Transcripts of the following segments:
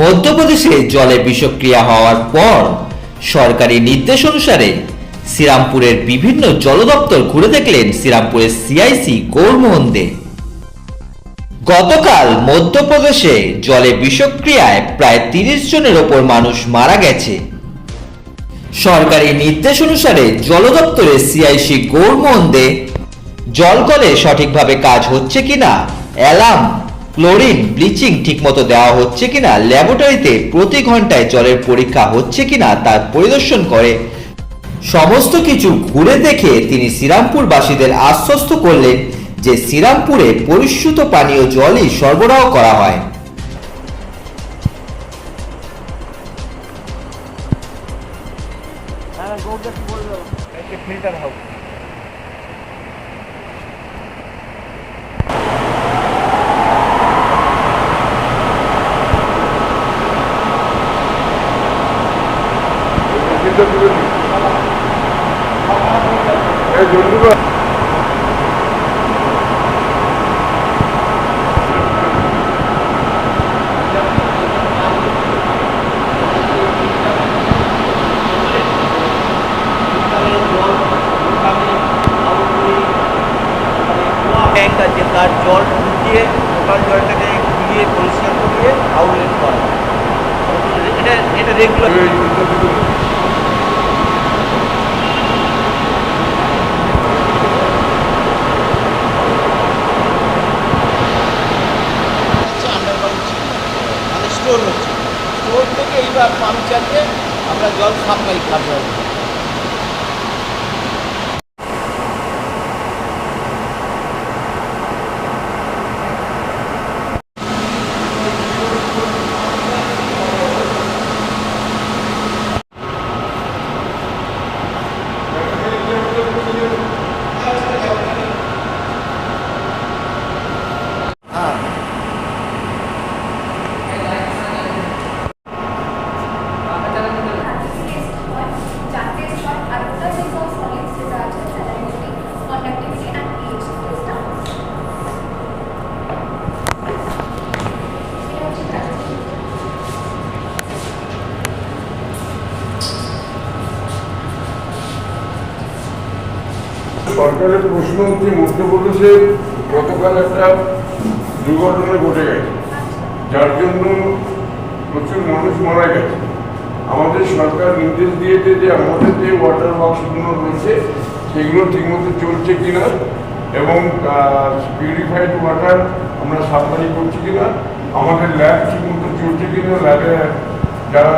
মধ্যপ্রদেশে জলে বিষক্রিয়া হওয়ার পর সরকারি নির্দেশ অনুসারে শ্রীরামপুরের বিভিন্ন জল দপ্তর ঘুরে দেখলেন শ্রীরামপুরের সিআইসি গৌরমোহন দে। গতকাল মধ্যপ্রদেশে জলে বিষক্রিয়ায় প্রায় তিরিশ জনের ওপর মানুষ মারা গেছে। সরকারি নির্দেশ অনুসারে জল দপ্তরের সিআইসি গৌরমোহন দে, জল কলে সঠিকভাবে কাজ হচ্ছে কিনা, অ্যালার্ম ক্লোরিন ব্লিচিং ঠিকমতো দেওয়া হচ্ছে কিনা ল্যাবরেটরিতে প্রতি ঘন্টায় জলের পরীক্ষা হচ্ছে কিনা তার পরিদর্শন করে। সমস্ত কিছু ঘুরে দেখে তিনি শ্রীরামপুরবাসীদের আশ্বস্ত করলেন যে শ্রীরামপুরে পরিশুদ্ধ পানীয় জলই সরবরাহ করা হয়। ফিল্টার হাউস ট্যাঙ্ক আছে তার জল ঢুকিয়ে টোটাল জলটাকে ঘুরিয়ে পরিষ্কার করিয়ে আউটলেট করা এটা এটা রেগুলার এইবার পাম্প চালিয়ে আমরা জল সাপ্লাই খাব সরকারের প্রশ্ন হচ্ছে মধ্যপ্রদেশে গতকাল একটা দুর্ঘটনা ঘটে গেছে। যার জন্য প্রচুর মানুষ মারা গেছে। আমাদের সরকার নির্দেশ দিয়েছে যে আমাদের যে ওয়াটার বক্সগুলো রয়েছে, সেগুলো ঠিকমতো চলছে কিনা এবং পিউরিফাইড ওয়াটার আমরা সাপ্লাই করছি কিনা, আমাদের ল্যাব ঠিকমতো চলছে কিনা ল্যাবে যারা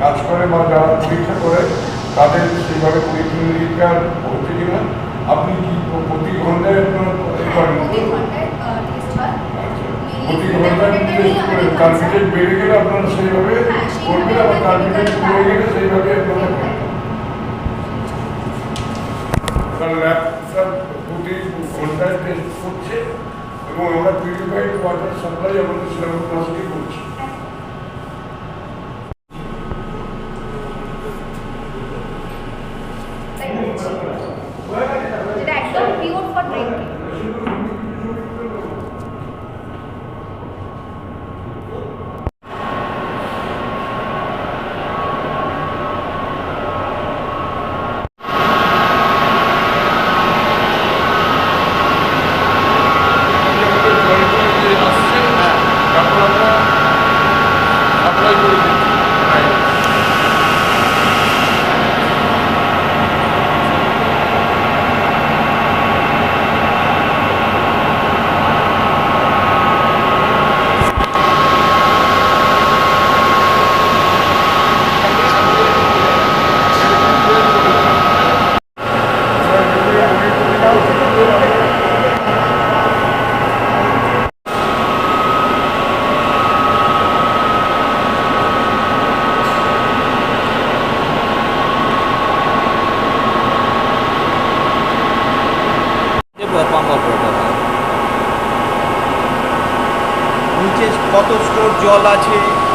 কাজ করে বা যারা পরীক্ষা করে, তাদের সেভাবে পরীক্ষা হচ্ছে কিনা আপনি কি প্রতি ঘন্টায় আপনার? প্রতি ঘন্টায় হয়। প্রতি ঘন্টায় টেস্ট করে কার্বিটেড বেড়ে গেলে আপনারা সেইভাবে হ্যাঁ, করবেন আবার আমরা কার্বিটেড কমে গেলে সেইভাবে আপনারা হ্যাঁ। করবেন। কারণ প্রতি ঘন্টায় টেস্ট করছে এবং আমরা পিউরিফাইড ওয়াটার সাপ্লাই আমাদের সেরকম কাজটি করছি। নিচে কত স্টোর জল আছে?